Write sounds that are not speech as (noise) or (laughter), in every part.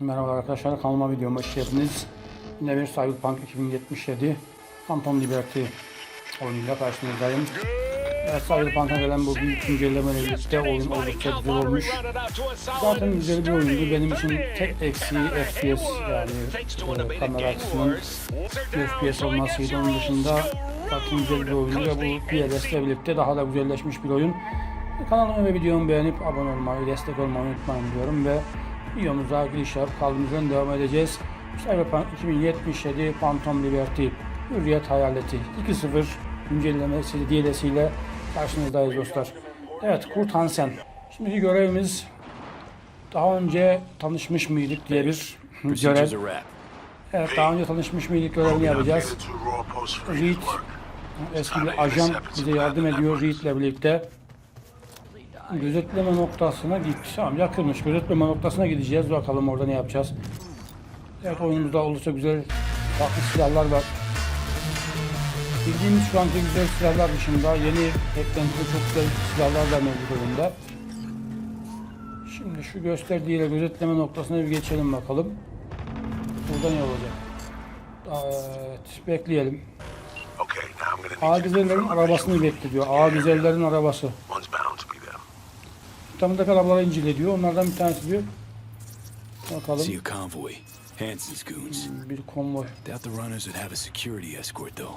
Merhaba arkadaşlar kanalıma videoma hoş geldiniz. Yine bir Cyberpunk 2077 Phantom Liberty oyunuyla karşınızdayım. Evet Cyberpunk'a gelen bu büyük güncellemeyle birlikte oyun oldukça güzel olmuş. Zaten güzel bir oyundu. Benim için tek eksiği FPS yani e, kamera açısının FPS olmasıydı. Onun dışında zaten güzel bir oyundu ve bu PLS ile birlikte daha da güzelleşmiş bir oyun. Kanalımı ve videomu beğenip abone olmayı, destek olmayı unutmayın diyorum ve videomuza giriş yapıp kaldığımız yerden devam edeceğiz. Cyberpunk 2077 Phantom Liberty Hürriyet Hayaleti 2.0 güncellemesi DLC'yle karşınızdayız dostlar. Evet Kurt Hansen. Şimdiki görevimiz daha önce tanışmış mıydık diye bir görev. Evet daha önce tanışmış mıydık görevini yapacağız. Reed eski bir ajan bize yardım ediyor Reed ile birlikte. Gözetleme noktasına git. Tamam yakınmış. Gözetleme noktasına gideceğiz. Bakalım orada ne yapacağız. Evet oyunumuzda oldukça güzel farklı silahlar var. Bildiğimiz şu anki güzel silahlar dışında yeni eklentili çok güzel silahlar da mevcut oyunda. Şimdi şu gösterdiğiyle gözetleme noktasına bir geçelim bakalım. Burada ne olacak? Evet, bekleyelim. Ağgüzellerin confirm arabasını visually. bekle diyor. Ağgüzellerin arabası. One's bound to be them. Tanıdık arabaları incele diyor. Onlardan bir tanesi diyor. Bakalım. See a convoy. Hanson's goons. Bir konvoy. Doubt the runners would have a security escort though.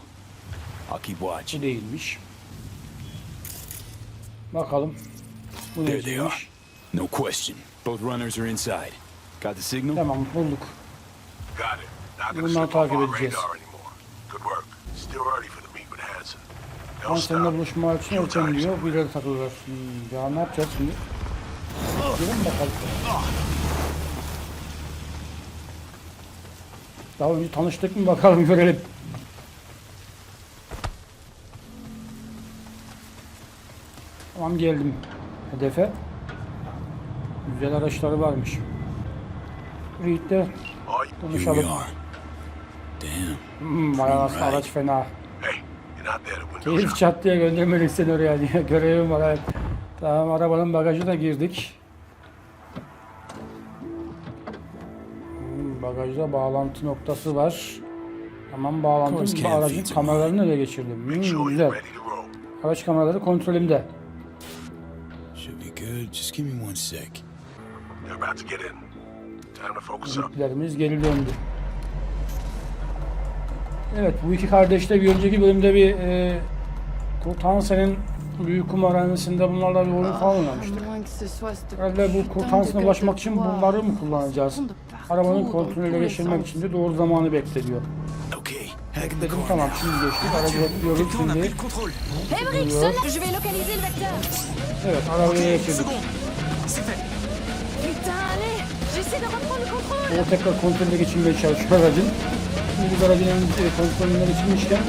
I'll keep watching. Bu değilmiş. Bakalım. Bu There they are. No question. Both runners are inside. Got the signal? Tamam bulduk. Got it. Not gonna off takip edeceğiz. radar anymore. Good work. Still early for the meet with Hanson. They'll Hansen'le stop. buluşma için erken diyor. Bir yere takılırlar. Hmm, ya ne yapacağız şimdi? Gidelim bakalım. Daha önce tanıştık mı bakalım görelim. Tamam geldim hedefe. Güzel araçları varmış. Reed'de konuşalım. Hmm, bayağı araç fena. Keyif çat diye göndermedik seni oraya (laughs) diye görevim var evet. Tamam arabanın bagajına girdik. Hmm, bagajda bağlantı noktası var. Tamam bağlantı aracın kameralarını ele geçirdim. Hmm, güzel. Araç kameraları kontrolümde. Just give me one sec. They're about to get in. Time to focus up. Bizimkilerimiz geri döndü. Evet bu iki kardeş de bir önceki bölümde bir e, Kurt Hansen'in büyük kumarhanesinde bunlarla bir oyun falan oynamıştık. Herhalde bu kurtansına ulaşmak için bunları mı kullanacağız? Arabanın kontrolüne geçirmek için de doğru zamanı bekle diyor. Dedim tamam şimdi geçtik. Aracı bekliyoruz şimdi. contrôle. Henriksen, je vais localiser le vecteur. Evet arabaya geçirdik. Putain, allez, j'essaie de reprendre le contrôle. O tekrar kontrolüne geçirmeye çalışıyor aracın. Şimdi biz aracın en e, kontrolüne geçirmişken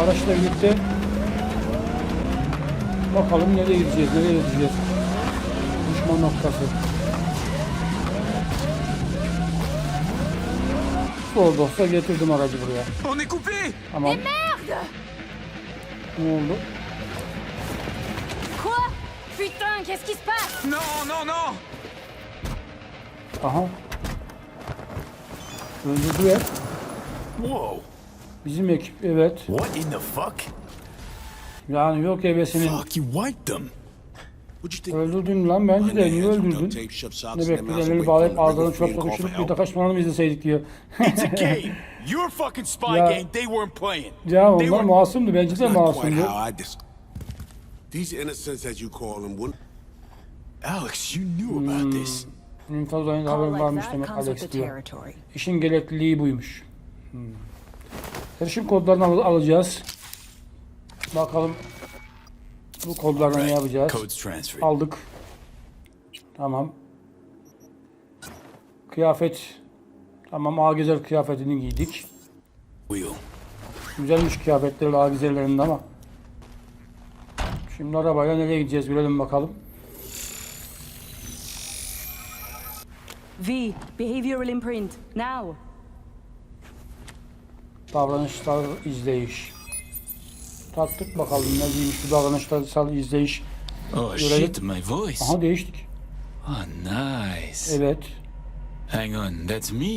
araçla birlikte bakalım nereye gideceğiz, nereye gideceğiz. Düşman noktası. Zor dostlar getirdim aracı buraya. On est coupé! Tamam. Merde Ne oldu? Quoi Putain, qu'est-ce qui se passe Non, non, non! Aha. Öldürdüler. Whoa. Bizim ekip evet. What in the fuck? Yani yok evesinin. Fuck, you wiped them. What'd you think? Öldürdün lan bence de niye öldürdün? Ne in their mouths bekle and elleri wait bağlayıp for them to ağzına bring a çöp sokuşturup bir de kaçmalarını mı izleseydik diyor. It's a (laughs) fucking spy Yeah. game, they weren't playing. ya They onlar were masumdu bence de masumdu. These innocents, as you call them, wouldn't. Alex, you knew about this. İnfaz olayında haberin varmış demek Alex diyor. İşin gerekliliği buymuş. Hmm. Erişim kodlarını al- alacağız. Bakalım bu kodlarla ne yapacağız? Aldık. Tamam. Kıyafet. Tamam Agezer kıyafetini giydik. Güzelmiş kıyafetleri Ageze'lerinde ama. Şimdi arabayla nereye gideceğiz bilelim bakalım. V, behavioral imprint, now. Davranışsal izleyiş. Taktık bakalım ne değilmiş bu davranışsal izleyiş. Oh Görelim. shit, my voice. Aha değiştik. Oh, nice. Evet. Hang on, that's me.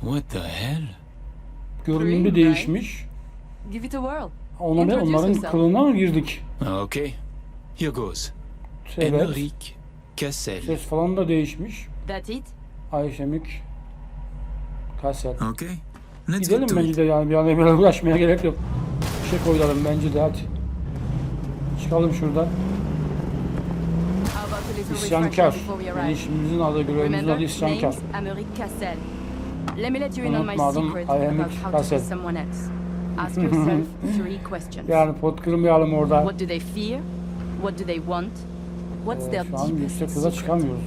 What the hell? Görünümü Green, değişmiş. Give it a whirl. Ona ne? Onların kılığına mı girdik? Okay, here goes. Evet. Emeric Cassel. Ses falan da değişmiş. That's it? Ayşemik kaset. Okay, let's Gidelim bence it. de yani bir an evvel uğraşmaya gerek yok. Bir şey koyalım bence de hadi. Çıkalım şuradan. İsyankar. Yani işimizin adı, görevimizin adı isyankar. Unutmadım, secret (laughs) three questions. Yani pot kırmayalım orada. What do they fear? What do they want? What's Ee, their şu an yüksek deepest hıza secret? çıkamıyoruz.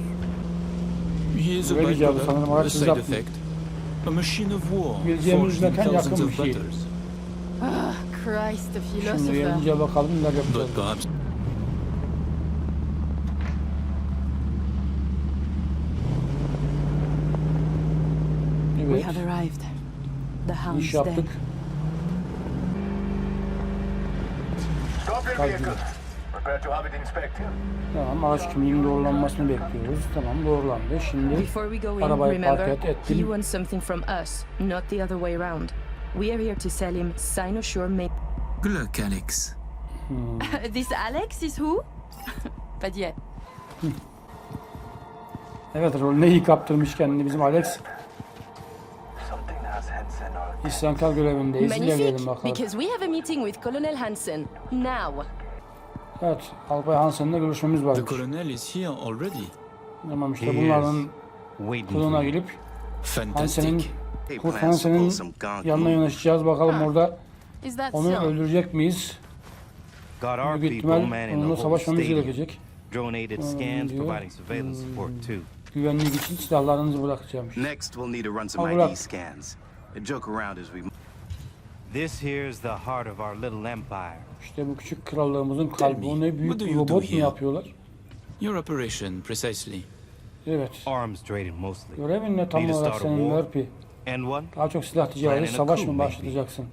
Böyle cevabı sanırım araç side yapmıyor. A machine of war forged in mekan yakın thousands bir of şey. battles. Christ, a Şimdi philosopher. gelince bakalım neler yapacağız. But perhaps We Evet. have arrived. The hound's İş dead. yaptık. Stop your Hadi. vehicle. Tamam araç kimliğinin doğrulanmasını bekliyoruz. Tamam doğrulandı. Şimdi Before we go in, Arabayı park remember, et, he ettim. wants something from us, not the other way around. We are here to sell him Sinosure main. Good luck, Alex. (laughs) this Alex is who? (laughs) Pas yet. evet rolüne iyi kaptırmış kendini bizim Alex. Something has Hansen on. İsyankar görevindeyiz. Magnifique, because we have a meeting with Colonel Hansen now. Evet. Alpay Hansen'le görüşmemiz The varmış. colonel is here already. Tamam işte bunların you. girip Hansen'in Fantastic. Kurt Hansen'in yanına yanaşacağız. Bakalım orada Is that onu so? öldürecek miyiz? Büyük people ihtimal the onunla savaşmamız gerekecek. Drone-aided scans providing surveillance support too. Güvenlik için silahlarınızı bırakacağım. Next, we'll need to run some. ID scans. Joke around as we This here's the heart of our little empire. İşte bu küçük krallığımızın kalbi. O ne büyük what do bir you do robot mu here? yapıyorlar? Your operation, precisely. Evet. Arms trading mostly. Görevin ne tam Need to olarak start a senin war? Murphy? And one? Daha çok silah ticareti, Planning a savaş coup, mı maybe. başlatacaksın?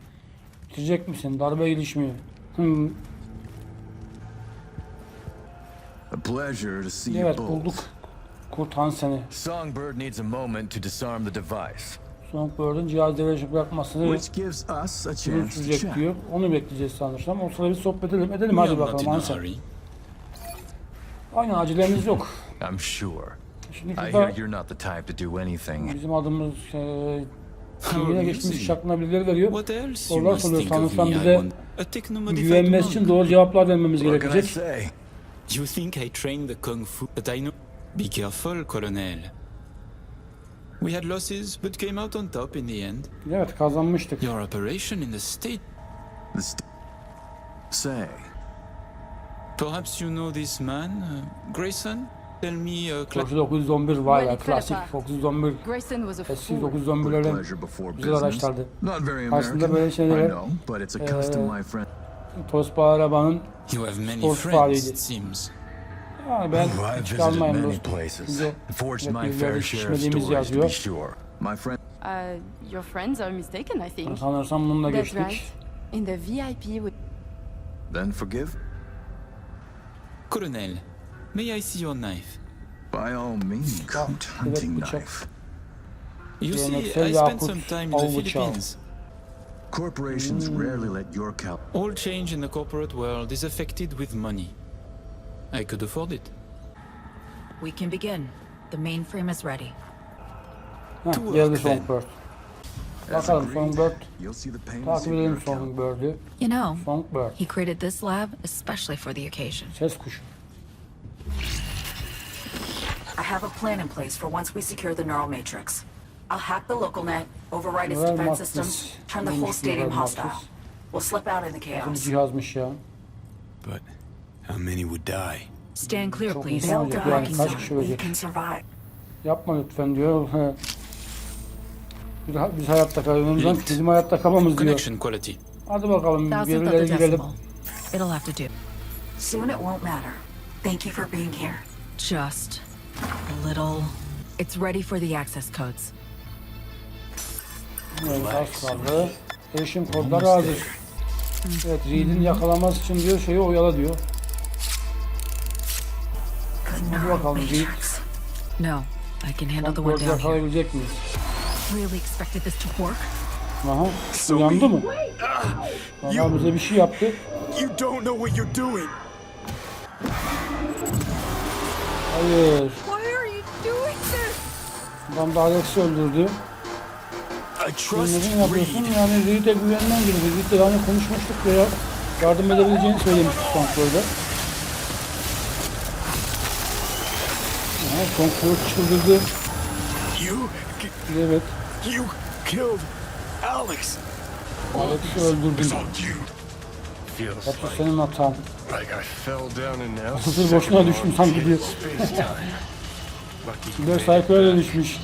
Bitirecek misin? Darbe gelişmiyor. Hmm. A pleasure to see you Evet both. bulduk. Kurt Hansen'i. Songbird needs a moment to disarm the device, Songbird cihaz devreye bırakmasını which gives us a uzun chance to sürecek chat. diyor. Onu bekleyeceğiz sanırsam. O sırada bir sohbet edelim. Edelim hadi bakalım in a Hansen. hurry. Aynen acelemiz yok. I'm sure. Şimdi I hear you're not the type to do anything. bizim adımız e, kimliğine geçmiş şaklına birileri veriyor. Sorular soruyor. Sanırsam bize güvenmesi için doğru cevaplar vermemiz gerekecek. You think I trained the kung fu, but I know. Be careful, Colonel. We had losses, but came out on top in the end. Evet kazanmıştık. Your operation in the state. The st- say, Perhaps you know this man, uh, Grayson? Tell me a Fox 911 var ya klasik clever. Fox 911 Grayson was a eski fool. 911'lerin pleasure before güzel araçlardı. Not very Aslında American, böyle I şeylere know, but it's a eee, custom, my friend. Tospa arabanın You have many Sport friends, fariydi. it seems. yani ben I've visited many dostum. places, Bize forged my birileri fair share of stories to be yazıyor. sure. My friend, Uh, your friends are mistaken, I think. Sanırsam bununla That's geçtik. right. In the VIP with then forgive? Colonel, may I see your knife? By all means, evet, hunting bıçak. knife. You see, I spent some time in the. Philippines. Corporations rarely let your cal- All change in the corporate world is affected with money. I could afford it. We can begin. The mainframe is ready. Heh, To geldi. Songbird. As Bakalım Songbird. You'll see the payments Takip in edelim. Songbird'ü. You know, Songbird. he created this lab especially for the occasion. Ses kuşu. I have a plan in place for once we secure the neural matrix. I'll hack the local net, override its defense matrix. systems, turn the whole stadium hostile. We'll slip out in the chaos. cihazmış ya. But how many would die? Stand clear, Çok please. insan die, yani kaç kişi we ölecek. can survive. Yapma lütfen diyor. Biz, biz hayatta Linked. bizim hayatta kalmamız diyor. Connection quality. Hadi bakalım Thousandth of birilere the girelim. decimal. It'll have to do. Soon it won't matter. Thank you for being here. Just a little. It's ready for the access codes. Evet, az kaldı. Erişim kodları hazır. Evet, Reed'in yakalaması için diyor şeyi oyala diyor. Hadi bakalım matrix. No, I can handle the one down here. yakalayabilecek miyiz? Really expected this to work? Aha. Uyandı mı? Valla bize bir şey yaptı. You don't know what you're doing. Hayır. Why are you doing this? Adam da Alex'i öldürdü. I trust neden yapıyorsun? Reed. Yani Reed'e güvenmen gibi. Reed'le hani konuşmuştuk ya. Yardım edebileceğini söylemiştik kontrolde. Kontrol çıldırdı. You, Evet. you killed Alex. Alex'i öldürdün. Hepsi senin hatan. Sızır boşuna düştüm sanki Bir de Psycho'ya düşmüş.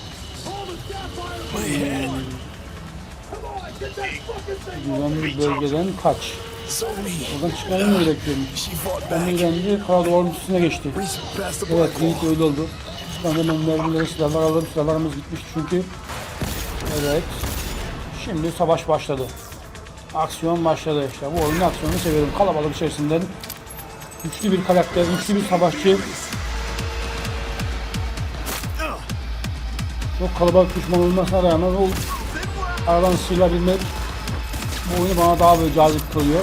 Güvenli bölgeden kaç. Buradan çıkmamı mı gerekiyormuş? Ben öğrendi, kara duvarın üstüne geçti. Evet, wall. öyle oldu. De mermileri, silahlar aldım. Silahlarımız gitmiş çünkü. Evet. Şimdi savaş başladı. Aksiyon başladı işte. Bu oyunun aksiyonunu seviyorum. Kalabalık içerisinden güçlü bir karakter, güçlü bir savaşçı. Çok kalabalık düşman olmasına rağmen o aradan sıyrılabilmek bu oyunu bana daha böyle cazip kılıyor.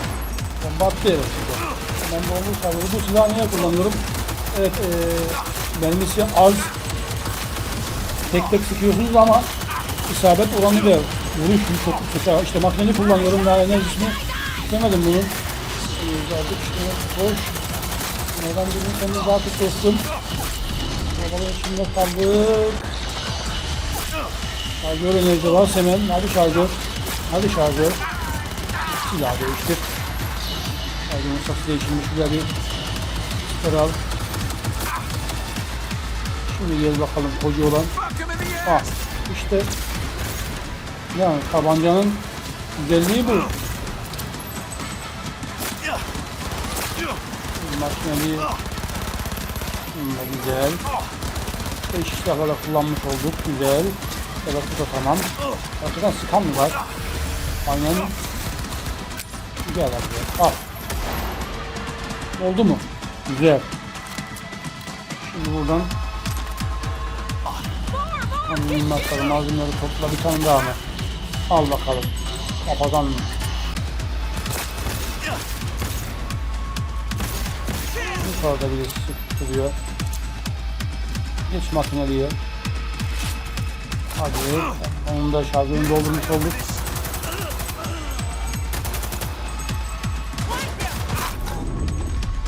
Ben battı evet. Ben de onu. Bu silahı niye kullanıyorum? Evet, eee mermisi az. Tek tek sıkıyorsunuz ama isabet oranı da vuruş çok yüksek. İşte makineni kullanıyorum. Daha enerjisini istemedim bunun. Ee, artık işte hoş. Neden birini kendini daha çok dostum. Bakalım içinde kaldık. Şarjör enerji var hemen. Hadi şarjör. Hadi şarjör. Silah değiştir. Şarjörün sası değiştirmiş. Güzel bir süper al. Şimdi gel bakalım koca olan. Ah işte yani tabancanın güzelliği bu. Makineli güzel. Değişik silahlarla kullanmış olduk. Güzel. Evet bu da tamam. Arkadan sıkan mı var? Aynen. Gel abi. Al. Oldu mu? Güzel. Şimdi buradan Mühimmatları, malzemeleri topla bir tane daha mı? Al bakalım. Kafadan mı? Yukarıda bir sıkıştırıyor. Geç makineliye. Hadi. Onun da şarjını doldurmuş olduk.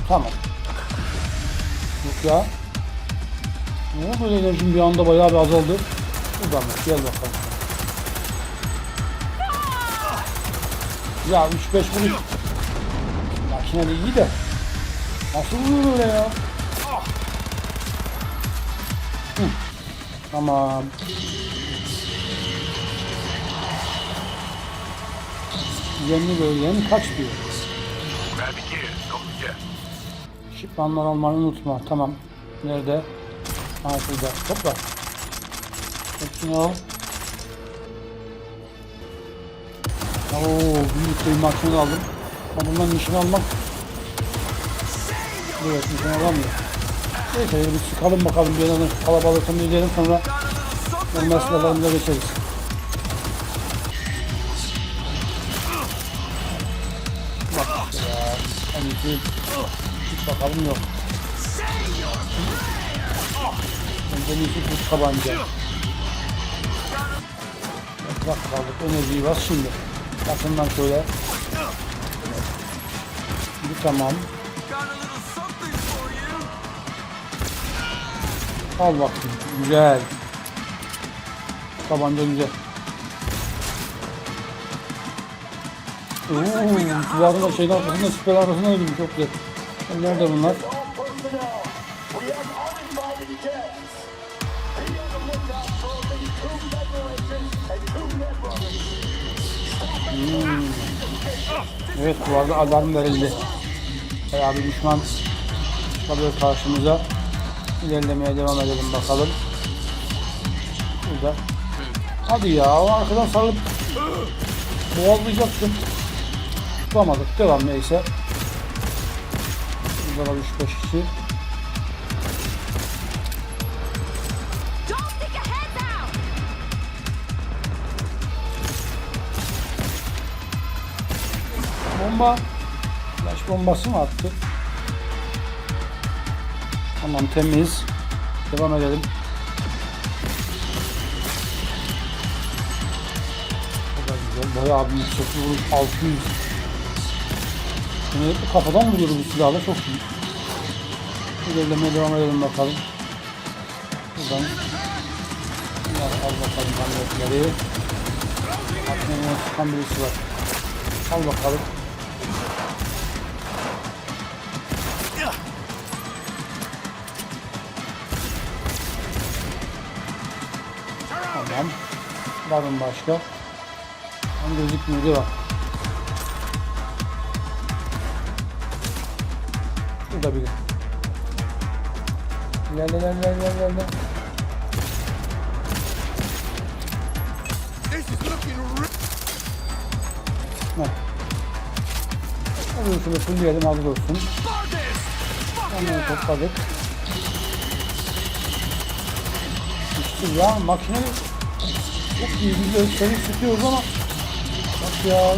Tamam. Yok ya. Ne oldu enerjim bir anda bayağı bir azaldı. Buradan bak gel bakalım. Ya 3-5 vuruş. Makine de iyi de. Nasıl vuruyor böyle ya? Hı. Tamam. Yeni bölgen kaç diyor? Şifranlar almayı unutma. Tamam. Nerede? Ha şurada. Topla. Hepsini al. Oo, büyük makine aldım. Ama bundan nişan almak Evet nişan alamıyor. Neyse bir sıkalım bakalım bir yandan kalabalığı temizleyelim sonra normal silahlarımıza geçeriz. Bak ya. İyisi hiç bakalım yok. En iyisi bu tabanca. Bak kaldık enerjiyi bas şimdi. Yakından şöyle. Bir tamam. Al bakayım. Güzel. Tabanca güzel. Oo, duvarın şeyin arkasında, süper arkasında öldüm çok güzel. Nerede bunlar? Evet duvarda alarm verildi. Bayağı bir düşman çıkabilir karşımıza. İlerlemeye devam edelim bakalım. Burada. Hadi ya o arkadan sarılıp boğazlayacaktım. Tutamadık. Devam neyse. Burada da 3-5 kişi. Bomba. Flash bombası mı attı? Tamam temiz. Devam edelim. Bu da güzel. Bayağı bir yüksek vuruş. 600. Şimdi kafadan vuruyor bu silahla çok iyi. İlerlemeye devam edelim bakalım. Buradan. Al bakalım hamletleri. Aklına çıkan birisi var. Al bakalım. Var mı başka? Ben gözükmüyor değil mi? Şurada biri. Gel gel gel gel gel gel. Heh. Şunu fullleyelim hazır olsun. Onları topladık. İşte ya makine çok iyi güzel seni sıkıyoruz ama bak ya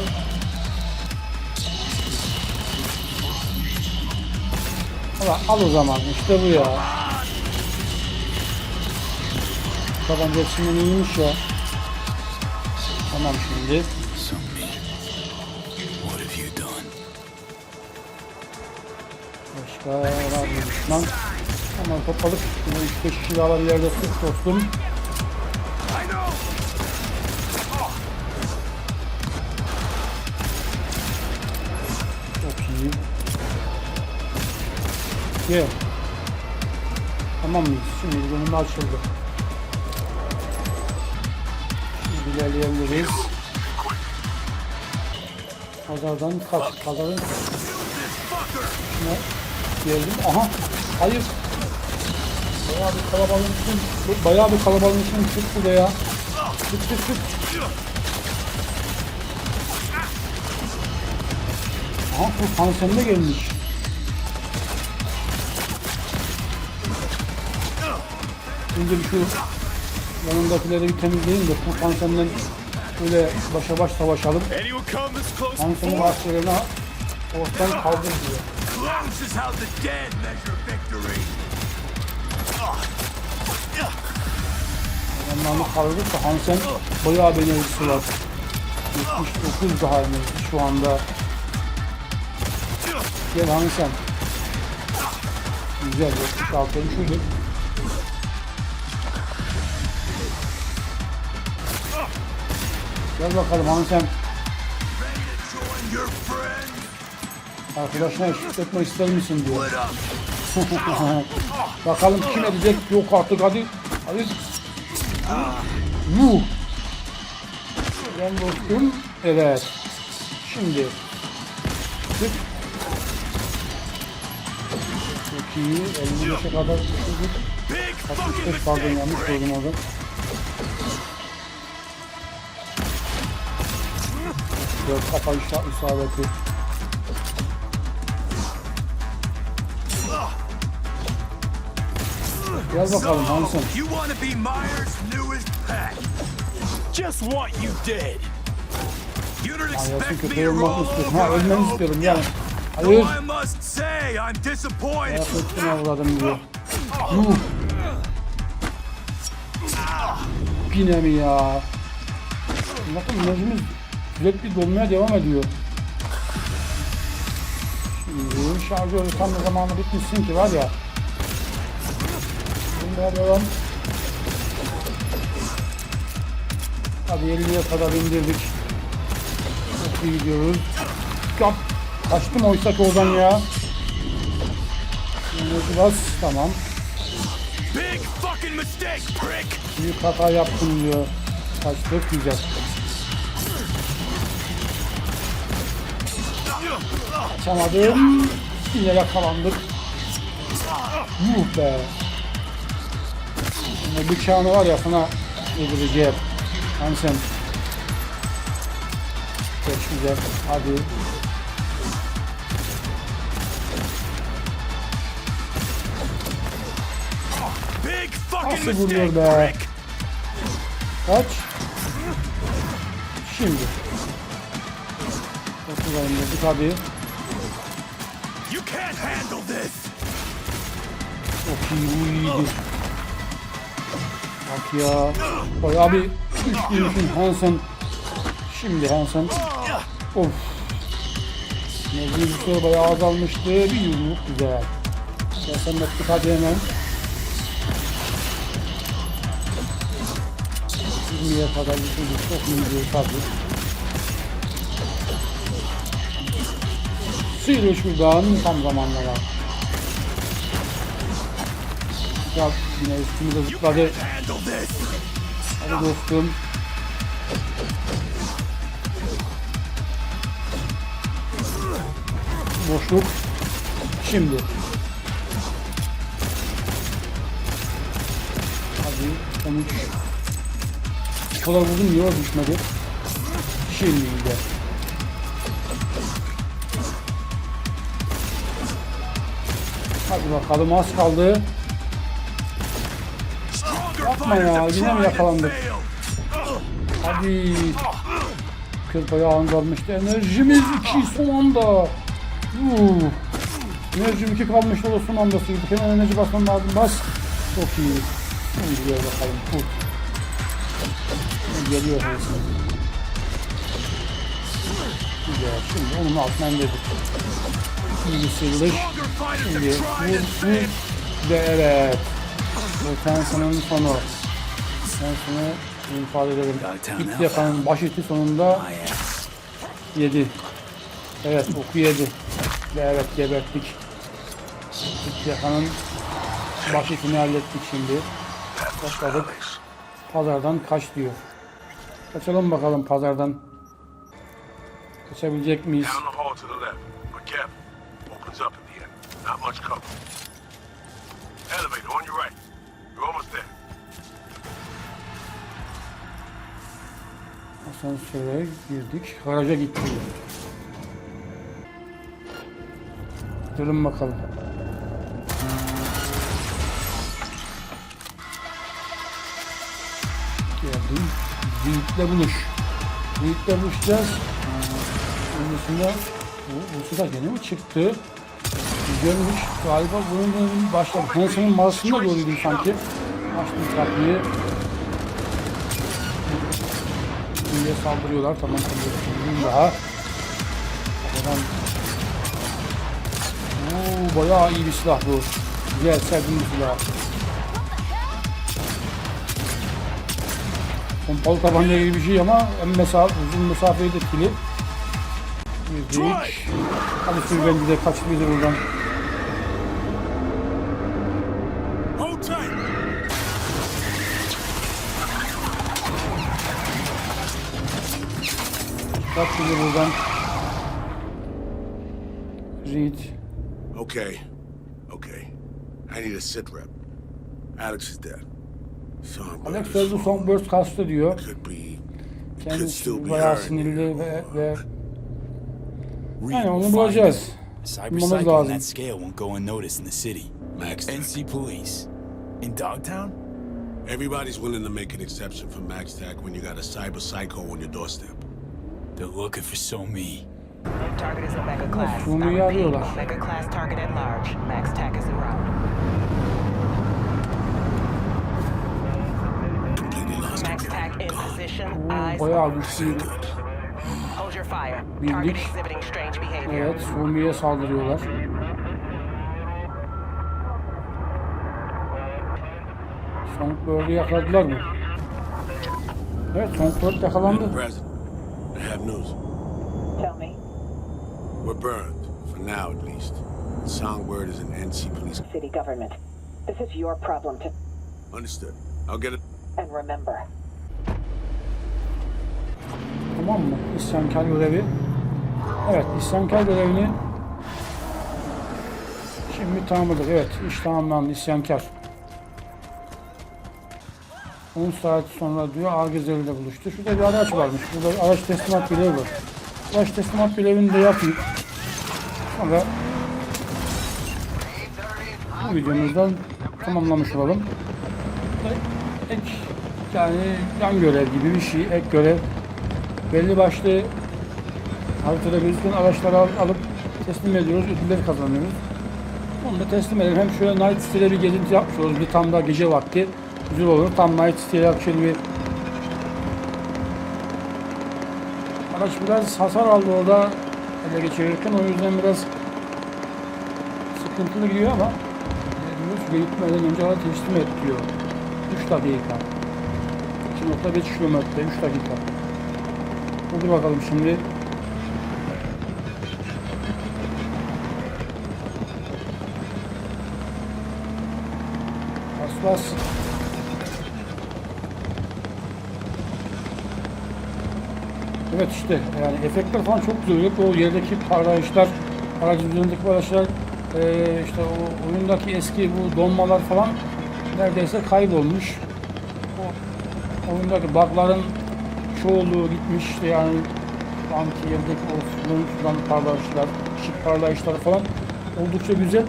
Ulan al o zaman işte bu ya. Tabanca şimdi iyiymiş ya. Tamam şimdi. Başka var mı düşman? Tamam topladık. Yine 3-5 kişi daha ileride sık dostum. Gel. Tamam mıyız? Şimdi önüm açıldı. Şimdi ilerleyebiliriz. Pazardan kaç? Pazarın ne? Geldim. Aha. Hayır. Bayağı bir kalabalığın için, bayağı bir kalabalığın için çık buraya. Çık çık çık. Aha bu Hansen de gelmiş. Önce bir şu yanındakileri bir temizleyin de bu Hansen'den böyle başa baş savaşalım. Hansen'in askerlerini ortadan kaldır diyor. Onlarını kaldırdık da Hansen bayağı enerjisi var. 79 daha enerjisi şu anda. Gel Hansen. Güzel 76 şuydu. Gel bakalım friend. Arkadaşına eşlik etmek ister misin diyor. (laughs) Bakalım kim edecek? Yok artık hadi. Hadi. Yuh. Ben dostum. Evet. Şimdi. Tık. Çok iyi. 55'e kadar düşürdük. Big fucking 65 pardon yanlış söyledim orada. Dört kafa işa- isabeti. Gel bakalım Hansen. You want to be Myers' newest pet? Just what you did. You don't expect me to roll. Ha over ölmeni hope istiyorum yani. Hayır. I must say, I'm disappointed. Ayak üstüne avladım diyor. Yuh. Yine mi ya? Bakın enerjimiz sürekli dolmaya devam ediyor. Şimdi şarjörü tam da zamanı bitmişsin ki var ya. Şimdi devam. Hadi 50'ye kadar indirdik. Çok iyi gidiyoruz. Yap. Kaçtım oysa ki oradan ya. Enerji bas. Tamam. Büyük hata yaptım diyor. Kaçtık güzel. Kaçamadım. Yine yakalandık. Yuh be. Şimdi bıçağını var ya sana yedireceğim. Hani sen. Geç güzel. Hadi. Nasıl vuruyor be? Kaç. Şimdi. Oturalım dedik hadi. İyi bu iyiydi. Bak ya. Bayağı bir üçlüymüşsün Hansen. Şimdi Hansen. Of. Mevzusu bayağı azalmıştı. Bir yumruk güzel. Sen ettik hadi hemen. 20'ye kadar yüküldük. Çok iyi bir tabii. Sıyrıl şuradan tam zamanlara. Ya yine üstümüze zıpladı. Hadi dostum. Boşluk. Şimdi. Hadi 13. Bu kadar vurdum o düşmedi? Şimdi de. Hadi bakalım az kaldı. Yapma ya yine mi yakalandık? Hadi. Kız bayağı azalmıştı. Enerjimiz 2 son anda. Uh. Enerjim 2 kalmıştı o son anda sıyırdık. Hemen enerji basmam lazım. Bas. Çok iyi. Şimdi gel bakalım. Şimdi Geliyor. Güzel. Şimdi onun altına indirdik. İyi bir sıyrılış. Şimdi vur, vur. Ve evet. Bu Tenson'un sonu. Tenson'u ifade edelim. İlk yakanın baş eti sonunda yedi. Evet oku yedi. Ve evet geberttik. İlk yakanın baş etini hallettik şimdi. Başladık. Pazardan kaç diyor. Kaçalım bakalım pazardan. Kaçabilecek miyiz? Not much cover. Elevator on your right. Asansöre girdik. Garaja gittik. Durun bakalım. Geldim. Büyükle buluş. Büyükle buluşacağız. Öncesinde bu, bu sıra gene mi çıktı? Güzelmiş. Galiba bunun başladı. Hanson'un mağazasında gördüm sanki. Açtım kapıyı. Şimdi saldırıyorlar. Tamam tamam. daha. Adam. Oo, bayağı iyi bir silah bu. Güzel sevdiğim bir silah. Pompalı tabanca gibi bir şey ama en mesafe, uzun mesafeyi de etkili. Girdik. Hadi sür bence de kaç buradan. Kaç bizi buradan. Reed. Okay. Okay. I need a sit rep. Alex is dead. Songbird Alex is sözlü strong. Songbird kastı diyor. Could be. Could Kendisi still be bayağı hurt. sinirli ve, ve Reed yani onu bulacağız. us. Bulmamız on lazım. that scale won't go unnoticed in the city. Max Tech. NC Police. In Dogtown? Everybody's willing to make an exception for Max Tech when you got a cyber psycho on your doorstep. They're looking for so me. Target is Omega class. Bunu I repeat, arıyorlar. Omega class target at large. Max Tac is en route. Completely lost Max. Tac in position. Eyes bayağı open. güçlü. Hold your fire. Bildik. Target exhibiting strange behavior. Evet, Sumi'ye saldırıyorlar. Songbird yakaladılar mı? Evet, Songbird yakalandı. Have news. Tell me. We're burned, for now at least. Songbird is an NC police. City government. This is your problem to... Understood. I'll get it. And remember, Tamam mı? İsyankar görevi. Evet, isyankar görevini şimdi tamamladık. Evet, iş tamamlandı. İsyankar. 10 saat sonra diyor Argezel ile buluştu. Şurada bir araç varmış. Burada araç teslimat görevi var. Araç teslimat görevini de yapayım. Sonra bu videomuzdan tamamlamış olalım. Ek, yani yan görev gibi bir şey, ek görev belli başlı haritada gözüken araçları al- alıp teslim ediyoruz, ödülleri kazanıyoruz. Onu da teslim edelim. Hem şöyle Night City'de bir gezinti yapmış oluruz. Bir tam da gece vakti güzel olur. Tam Night City'ye şöyle bir Araç biraz hasar aldı orada ele geçirirken o yüzden biraz sıkıntılı gidiyor ama diyoruz gitmeden önce araç teslim et diyor. 3 dakika. 2.5 kilometre 3 dakika. Hadi bakalım şimdi. Bas. Evet işte yani efektler falan çok güzel oluyor. O yerdeki parlayışlar, aracın üzerindeki parlayışlar, eee, işte o oyundaki eski bu donmalar falan neredeyse kaybolmuş. O oyundaki bugların çoğunluğu gitmiş işte yani anki yerdeki o sudan, parlayışlar, ışık parlayışları falan oldukça güzel.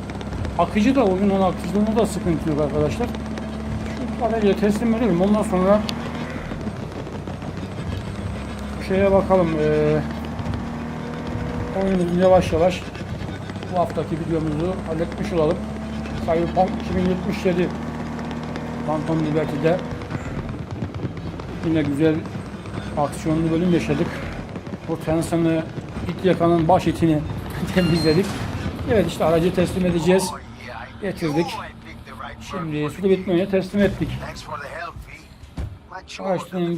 Akıcı da oyunun akıcılığında da sıkıntı yok arkadaşlar. Şu aracı teslim edelim ondan sonra şeye bakalım. Eee oyunumuzu yavaş yavaş bu haftaki videomuzu halletmiş olalım. Cyberpunk 2077 Phantom Liberty'de yine güzel aksiyonlu bölüm yaşadık. Bu Tensen'ı it yakanın baş etini (laughs) temizledik. Evet işte aracı teslim edeceğiz. Getirdik. Şimdi suda bitmeye teslim ettik. Araçtan.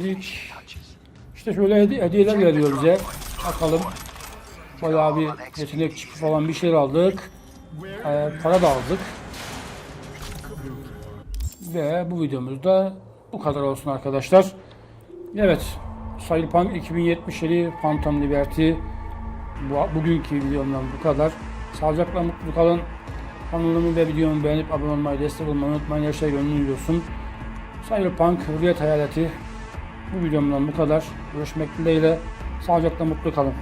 İşte şöyle hedi- hediyeler veriyor bize. Bakalım. Bayağı bir yetenek çipi falan bir şeyler aldık. Ee, para da aldık. Ve bu videomuzda bu kadar olsun arkadaşlar. Evet. Cyberpunk 2077 Phantom Liberty bu, bugünkü videomdan bu kadar. Sağlıcakla mutlu kalın. Kanalımı ve videomu beğenip abone olmayı, destek olmayı unutmayın. Her şey gönlünüzce olsun. Cyberpunk Hürriyet Hayaleti bu videomdan bu kadar. Görüşmek dileğiyle. Sağlıcakla mutlu kalın.